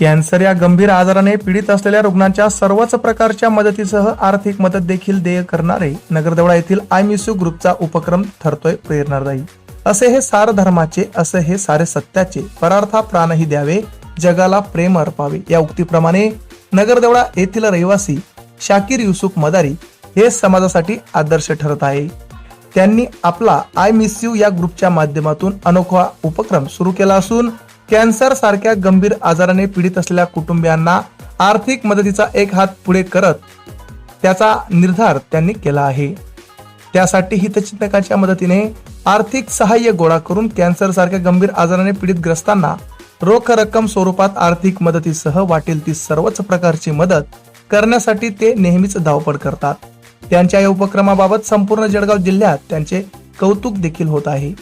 Cancer या गंभीर आजाराने पीडित असलेल्या रुग्णांच्या सर्वच प्रकारच्या मदतीसह आर्थिक मदत देखील देय करणारे नगरदेवळा येथील आय मिसू ग्रुपचा उपक्रम ठरतोय प्रेरणादायी. असे हे सार धर्माचे असे हे सारे सत्याचे परार्था प्राणही द्यावे जगाला प्रेम अर्पावे. या उक्तीप्रमाणे नगरदेवळा येथील रहिवासी शाकीर युसुफ मदारी हे समाजासाठी आदर्श ठरत आहे. त्यांनी आपला आय मिस यू या ग्रुपच्या माध्यमातून अनोखा उपक्रम सुरू केला असून कॅन्सर सारख्या गंभीर आजाराने पीडित असलेल्या कुटुंबियांना आर्थिक मदतीचा एक हात पुढे करत त्याचा निर्धार त्यांनी केला आहे. त्यासाठी हितचिंतकाच्या मदतीने आर्थिक सहाय्य गोळा करून कॅन्सर सारख्या गंभीर आजाराने पीडित ग्रस्तांना रोख रक्कम स्वरूपात आर्थिक मदतीसह वाटेल ती सर्वच प्रकारची मदत करण्यासाठी ते नेहमीच धावपळ करतात. त्यांच्या या उपक्रमाबाबत संपूर्ण जळगाव जिल्ह्यात त्यांचे कौतुक देखील होत आहे.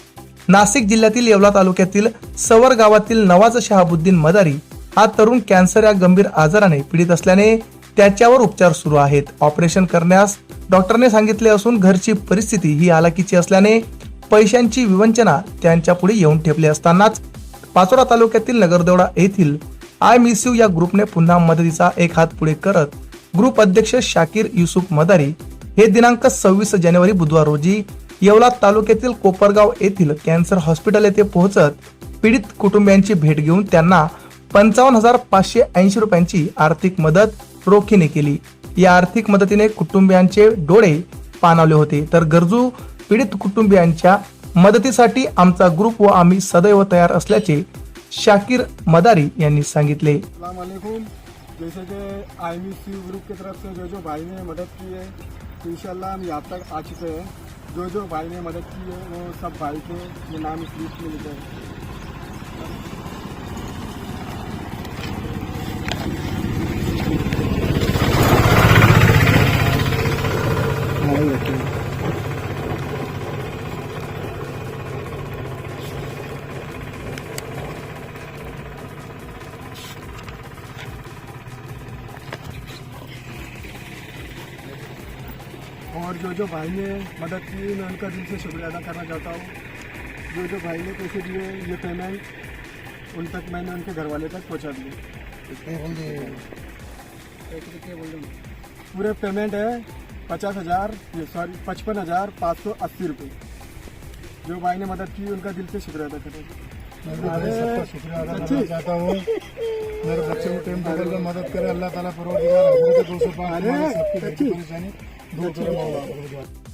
नाशिक जिल्ह्यातील येवला तालुक्यातील सवर गावातील नवाज शहाबुद्दीन मदारी हा तरुण कॅन्सर या गंभीर आजाराने पीडित असल्याने त्याच्यावर उपचार सुरू आहेत. ऑपरेशन करण्यास डॉक्टरने सांगितले असून घरची परिस्थिती ही हालाकीची असल्याने पैशांची विवंचना त्यांच्या पुढे येऊन ठेपली असतानाच पाचोरा तालुक्यातील नगरदेवडा येथील आय मिस यू या ग्रुपने पुन्हा मदतीचा एक हात पुढे करत ग्रुप अध्यक्ष शाकीर युसुफ मदारी हे दिनांक सव्वीस जानेवारी बुधवार रोजी येवला तालुक्यातील कोपरगाव येथील कॅन्सर हॉस्पिटल येथे पोहोचत पीडित कुटुंबियांची भेट घेऊन त्यांना पंचावन्न हजार पाचशे ऐंशी रुपयांची आर्थिक मदत रोखीने केली. या आर्थिक मदतीने कुटुंबियांचे डोळे पाणावले होते. तर गरजू पीडित कुटुंबियांच्या मदतीसाठी आमचा ग्रुप व आम्ही सदैव तयार असल्याचे शाकीर मदारी यांनी सांगितले. जैसे कि आई सी ग्रुप की तरफ से जो जो भाई ने मदद की है तो इंशाल्लाह हम यहाँ तक आ चुके हैं. जो जो भाई ने मदद की है, वो सब भाई के ये नाम इस लिस्ट में लिखे हैं। और जो जो भाई ने मदद की मैं उनका दिल से शुक्रिया अदा करना चाहता हूँ। जो जो भाई ने पैसे दिए ये पेमेंट उन तक मैंने उनके घर वाले तक पहुँचा दिए। पूरे पेमेंट है पचास हज़ार सॉरी पचपन हज़ार पाँच सौ अस्सी रुपये जो भाई ने मदद की उनका दिल से शुक्रिया अदा करें मैं भी भाई सबका शुक्रिया अदा करना चाहता हूँ। मेरे बच्चे को टाइम टेबल में मदद करे अल्लाह ताला परवरदिगार हजरत दो सौ पाँच अरे, सबकी? परेशानी दूर करे मौला